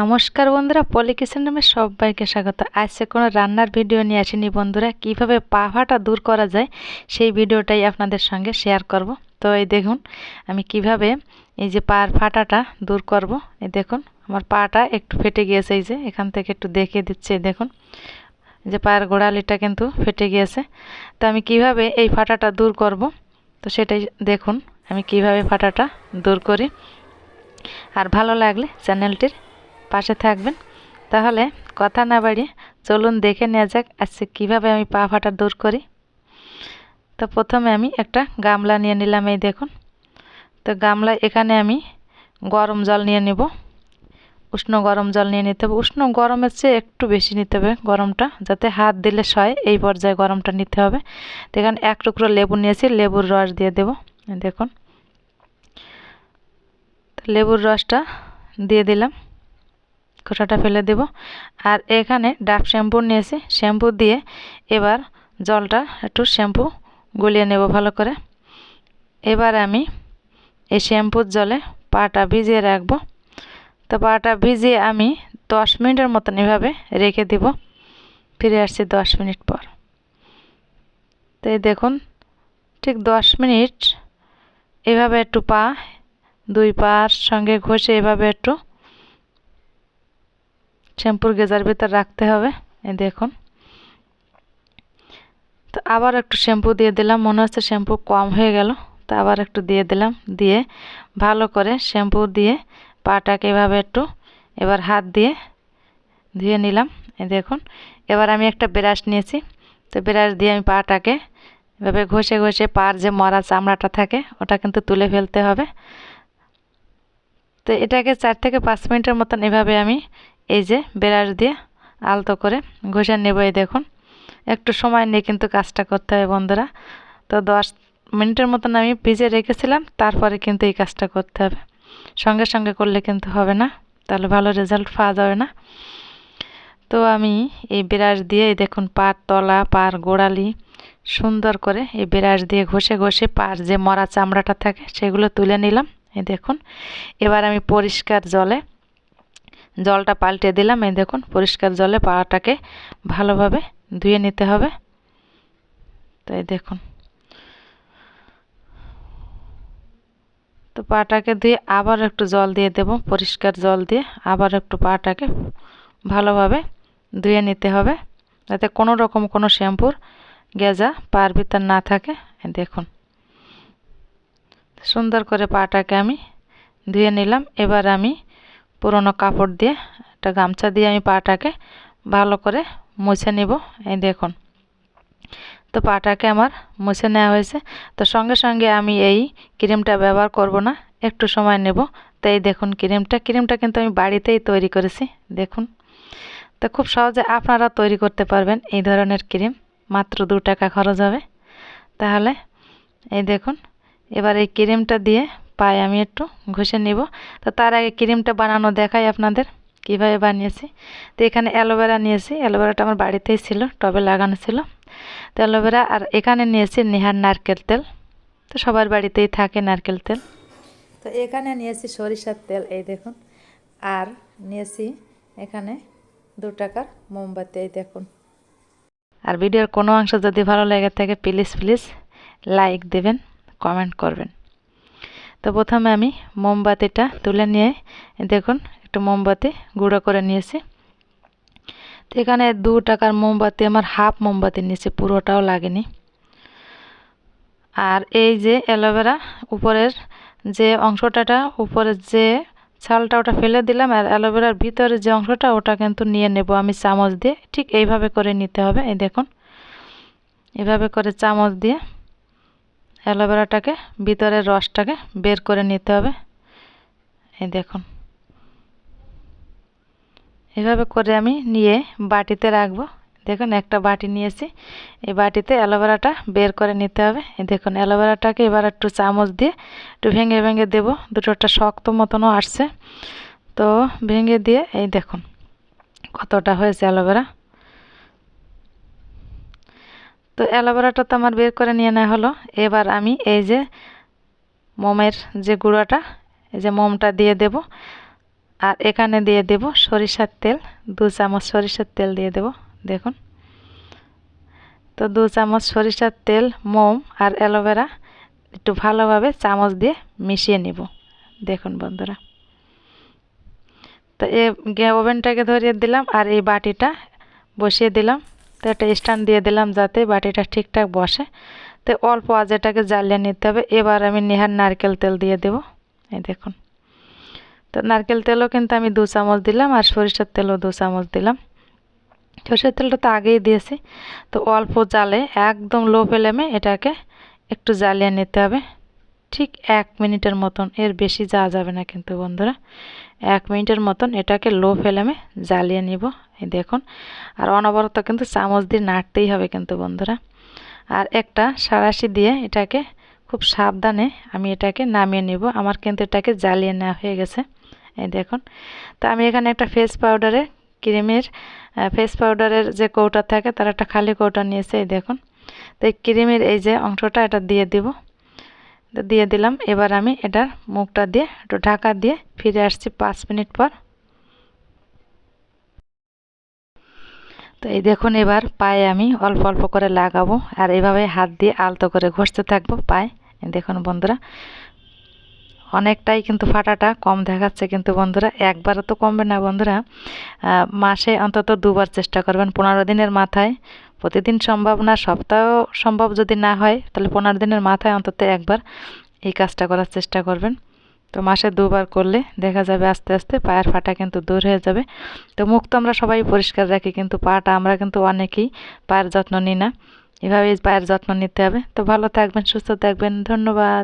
নমস্কার বন্ধুরা পলি নামে সবাইকে স্বাগত। আজকে কোনো রান্নার ভিডিও নিয়ে আসিনি বন্ধুরা। কীভাবে পাহাটা দূর করা যায় সেই ভিডিওটাই আপনাদের সঙ্গে শেয়ার করব। তো এই দেখুন, আমি কীভাবে এই যে পার ফাটাটা দূর করব। এই দেখুন, আমার পাটা একটু ফেটে গিয়েছে এই যে, এখান থেকে একটু দেখিয়ে দিচ্ছে দেখুন। যে পায়ের গোড়ালিটা কিন্তু ফেটে গিয়েছে। তো আমি কীভাবে এই ফাটাটা দূর করব? তো সেটাই দেখুন, আমি কীভাবে ফাটাটা দূর করি। আর ভালো লাগলে চ্যানেলটির পাশে থাকবেন। তাহলে কথা না বাড়িয়ে চলুন দেখে নেওয়া যাক আজকে কীভাবে আমি পা ফাটা দূর করি। তো প্রথমে আমি একটা গামলা নিয়ে নিলাম এই দেখুন। তো গামলা এখানে আমি গরম জল নিয়ে নেব। উষ্ণ গরম জল নিয়ে নিতে হবে। উষ্ণ গরমের চেয়ে একটু বেশি নিতে হবে গরমটা, যাতে হাত দিলে সয়, এই পর্যায়ে গরমটা নিতে হবে। তো এখানে এক টুকরো লেবু নিয়েছি, লেবুর রস দিয়ে দেব। দেখুন। লেবুর রসটা দিয়ে দিলাম। খোসাটা ফেলে দেব। আর এখানে ডাব শ্যাম্পু নিয়েছি। শ্যাম্পু দিয়ে এবার জলটা একটু শ্যাম্পু গলিয়ে নেব ভালো করে। এবার আমি এই শ্যাম্পুর জলে পাটা ভিজিয়ে রাখব। তো পাটা ভিজিয়ে আমি দশ মিনিটের মতন এভাবে রেখে দিব। ফিরে আসছি দশ মিনিট পর। তো এই দেখুন, ঠিক দশ মিনিট এভাবে একটু পা, দুই পার সঙ্গে ঘষে এভাবে একটু শ্যাম্পুর গেজার ভিতর রাখতে হবে। এই দেখুন। তো আবার একটু শ্যাম্পু দিয়ে দিলাম। মনে হচ্ছে শ্যাম্পু কম হয়ে গেল। তো আবার একটু দিয়ে দিলাম। দিয়ে ভালো করে শ্যাম্পু দিয়ে পাটাকে এভাবে একটু এবার হাত দিয়ে ধুয়ে নিলাম। এই দেখুন। এবার আমি একটা ব্রাশ নিয়েছি। তো ব্রাশ দিয়ে আমি পাটাকে এভাবে ঘষে ঘষে পার যে মরা চামড়াটা থাকে, ওটা কিন্তু তুলে ফেলতে হবে। তো এটাকে চার থেকে পাঁচ মিনিটের মতন এভাবে আমি এই যে ব্রাশ দিয়ে আলতো করে ঘষে নেব এই দেখুন। একটু সময় নিয়ে কিন্তু কাজটা করতে হবে বন্ধুরা। তো দশ মিনিটের মতন আমি ভিজে রেখেছিলাম, তারপরে কিন্তু এই কাজটা করতে হবে। সঙ্গে সঙ্গে করলে কিন্তু হবে না, তাহলে ভালো রেজাল্ট পাওয়া যাবে না। তো আমি এই ব্রাশ দিয়ে দেখুন পার তলা পার গোড়ালি সুন্দর করে এই ব্রাশ দিয়ে ঘষে ঘষে পার যে মরা চামড়াটা থাকে সেগুলো তুলে নিলাম, এই দেখুন। এবার আমি পরিষ্কার জলে জলটা পাল্টে দিলাম। এই দেখুন, পরিষ্কার জলে পাটাকে ভালোভাবে ধুয়ে নিতে হবে। তাই দেখুন। তো পাটাকে ধুয়ে আবার একটু জল দিয়ে দেব, পরিষ্কার জল দিয়ে আবার একটু পাটাকে ভালোভাবে ধুয়ে নিতে হবে। যাতে কোনো রকম কোনো শ্যাম্পুর গেজা, পার ভিতর না থাকে। দেখুন। সুন্দর করে পাটাকে আমি ধুয়ে নিলাম। এবার আমি পুরনো কাপড় দিয়ে একটা গামছা দিয়ে আমি পাটাকে ভালো করে মুছে নিব। এই দেখুন। তো পাটাকে আমার মুছে নেওয়া হয়েছে। তো সঙ্গে সঙ্গে আমি এই ক্রিমটা ব্যবহার করব না, একটু সময় নেব। তো এই দেখুন ক্রিমটা ক্রিমটা কিন্তু আমি বাড়িতেই তৈরি করেছি, দেখুন। তো খুব সহজে আপনারা তৈরি করতে পারবেন এই ধরনের ক্রিম, মাত্র দু টাকা খরচ হবে। তাহলে এই দেখুন, এবার এই ক্রিমটা দিয়ে পায়ে আমি একটু ঘষে নিব। তো তার আগে ক্রিমটা বানানো দেখাই আপনাদের, কীভাবে বানিয়েছি। তো এখানে অ্যালোভেরা নিয়েছি, অ্যালোভেরাটা আমার বাড়িতেই ছিল, টবে লাগানো ছিল। তো অ্যালোভেরা, আর এখানে নিয়েছি নেহার নারকেল তেল। তো সবার বাড়িতেই থাকে নারকেল তেল। তো এখানে নিয়েছি সরিষার তেল, এই দেখুন। আর নিয়েছি এখানে দু টাকার মোমবাতি, এই দেখুন। আর ভিডিওর কোনো অংশ যদি ভালো লেগে থাকে, প্লিজ প্লিজ, লাইক দেবেন, কমেন্ট করবেন। তো প্রথমে আমি মোমবাতিটা তুলে নিয়ে, দেখুন, একটু মোমবাতি গুঁড়ো করে নিয়েছি। তো এখানে দু টাকার মোমবাতি, আমার হাফ মোমবাতি নিয়েছি, পুরোটাও লাগেনি। আর এই যে অ্যালোভেরা উপরের যে অংশটাটা উপরের যে ছালটা ওটা ফেলে দিলাম, আর অ্যালোভেরার ভিতরে যে অংশটা, ওটা কিন্তু নিয়ে নেব আমি চামচ দিয়ে। ঠিক এইভাবে করে নিতে হবে, এই দেখুন। এভাবে করে চামচ দিয়ে অ্যালোভেরাটাকে, ভিতরের রসটাকে বের করে নিতে হবে। এই দেখুন। এভাবে করে আমি নিয়ে বাটিতে রাখব। দেখুন, একটা বাটি নিয়েছি। এই বাটিতে অ্যালোভেরাটা বের করে নিতে হবে। এই দেখুন, অ্যালোভেরাটাকে এবার একটু চামচ দিয়ে একটু ভেঙে ভেঙে দেবো। দুটোটা শক্ত মতনও আসছে। তো ভেঙে দিয়ে, এই দেখুন, কতটা হয়েছে অ্যালোভেরা। তো অ্যালোভেরাটা তো আমার বের করে নিয়ে নেওয়া হলো। এবার আমি এই যে মোমের যে গুঁড়োটা, এই যে মোমটা দিয়ে দেব। আর এখানে দিয়ে দেব সরিষার তেল, দু চামচ সরিষার তেল দিয়ে দেব, দেখুন। তো দু চামচ সরিষার তেল, মোম আর অ্যালোভেরা একটু ভালোভাবে চামচ দিয়ে মিশিয়ে নিব, দেখুন বন্ধুরা। তো এ ওভেনটাকে ধরিয়ে দিলাম আর এই বাটিটা বসিয়ে দিলাম। তো একটা স্ট্যান্ড দিয়ে দিলাম যাতে বাটিটা ঠিকঠাক বসে। তো অল্প আজেটাকে জ্বালিয়ে নিতে হবে। এবার আমি নেহার নারকেল তেল দিয়ে দেব। এই দেখুন। তো নারকেল তেলও কিন্তু আমি দু চামচ দিলাম আর সরিষার তেলও দু চামচ দিলাম। সরষের তেলটা তো আগেই দিয়েছি। তো অল্প জালে একদম লো ফ্লেমে এটাকে একটু জ্বালিয়ে নিতে হবে। ঠিক এক মিনিটের মতন, এর বেশি যাওয়া যাবে না কিন্তু বন্ধুরা। এক মিনিটের মতন এটাকে লো ফ্লেমে জ্বালিয়ে নিব, এই দেখুন। আর অনবরত কিন্তু চামচ দিয়ে নাড়তেই হবে কিন্তু বন্ধুরা। আর একটা সারাশি দিয়ে এটাকে খুব সাবধানে আমি এটাকে নামিয়ে নিব। আমার কিন্তু এটাকে জ্বালিয়ে নেওয়া হয়ে গেছে, এই দেখুন। তো আমি এখানে একটা ফেস পাউডারে ক্রিমের ফেস পাউডারের যে কৌটা থাকে, তার একটা খালি কৌটা নিয়েছে, এই দেখুন। তো এই ক্রিমের এই যে অংশটা, এটা দিয়ে দিব। দিয়ে দিলাম। এবার আমি এটার মুখটা দিয়ে একটু ঢাকা দিয়ে ফিরে আসছি পাঁচ মিনিট পর। তো এই দেখুন, এবার পায়ে আমি অল্প অল্প করে লাগাবো আর এভাবে হাত দিয়ে আলতো করে ঘষতে থাকব পায়ে। দেখুন বন্ধুরা, অনেকটাই কিন্তু ফাটাটা কম দেখাচ্ছে কিন্তু বন্ধুরা, একবারও তো কমবে না বন্ধুরা। মাসে অন্তত দুবার চেষ্টা করবেন, পনেরো দিনের মাথায় প্রতিদিন সম্ভব না, সপ্তাহ সম্ভব যদি না হয়, তাহলে পনেরো দিনের মাথায় অন্তত একবার এই কাজটা করার চেষ্টা করবেন। তো মাসে দুবার করলে দেখা যাবে আস্তে আস্তে পায়ের ফাটা কিন্তু দূর হয়ে যাবে। তো মুখ তো আমরা সবাই পরিষ্কার রাখি, কিন্তু পাটা আমরা কিন্তু অনেকেই পায়ের যত্ন নিই না। এভাবেই পায়ের যত্ন নিতে হবে। তো ভালো থাকবেন, সুস্থ থাকবেন, ধন্যবাদ।